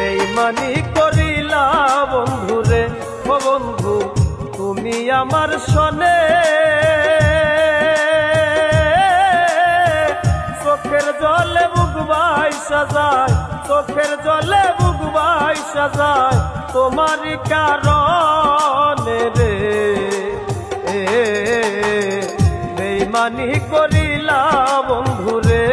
বেইমানি করিলা বন্ধুরে। ও বন্ধু, তুমি আমার সনে চোখের জলে বুকবাই সাজায় চোখের জলে বুকবাই সাজায় তোমারই কারণে রে। বেইমানি করিলা বন্ধুরে।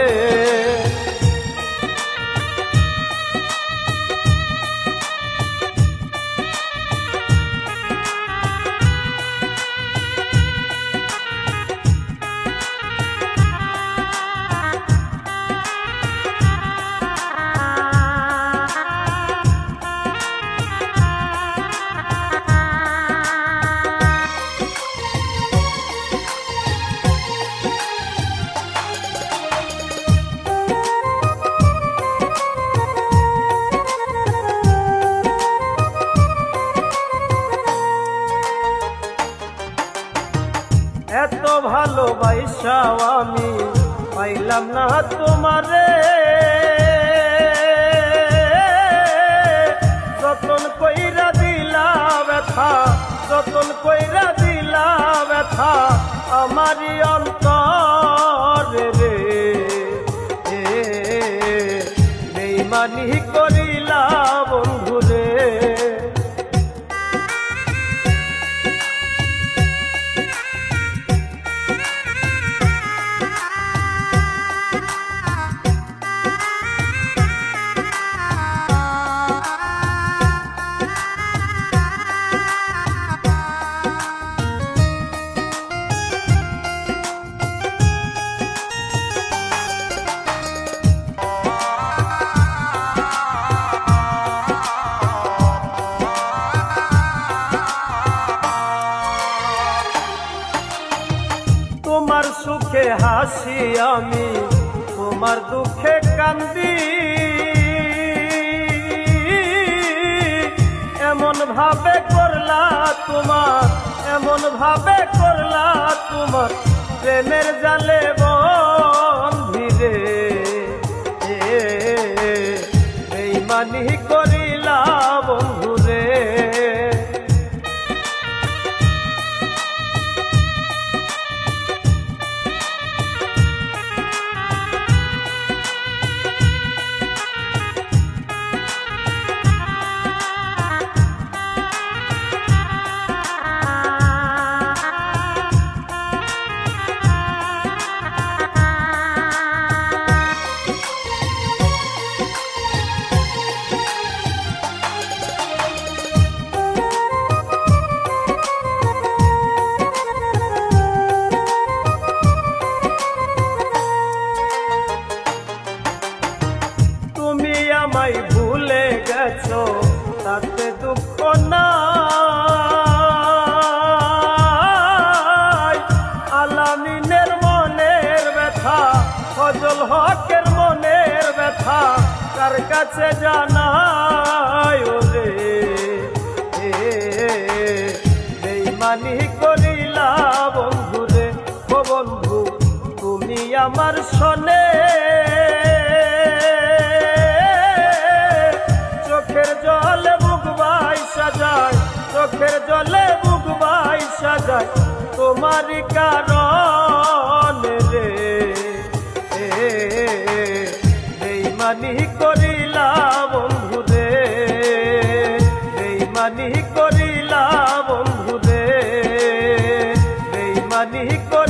ভালোবাসাও আমি পাইলাম না তোমারে। যতন কইরা দিলা ব্যথা যতন কইরা দিলা ব্যথা আমারই অন্তরে রে। এ, বেইমানি তোমার সুখে হাসি আমি, তোমার দুঃখে কান্দি। এমন ভাবে করলা তোমার, এমন ভাবে করলা তোমার, প্রেমের জালে বন্ধিরে। বেইমানি করিলা বন্ধুরে আমায় ভুলে গেছো, তাতে দুঃখ নাই। আলামিনের মনের ব্যথা, ফজল হকের মনের ব্যথা তার কাছে জানায় রে বেইমানি করিলা বন্ধুরে, ও বন্ধু, তুমি আমার সনে তোমারই কারণ রে। বেইমানি করিলা বন্ধুরে বেইমানি করিলা বন্ধুরে বেইমানি করিলা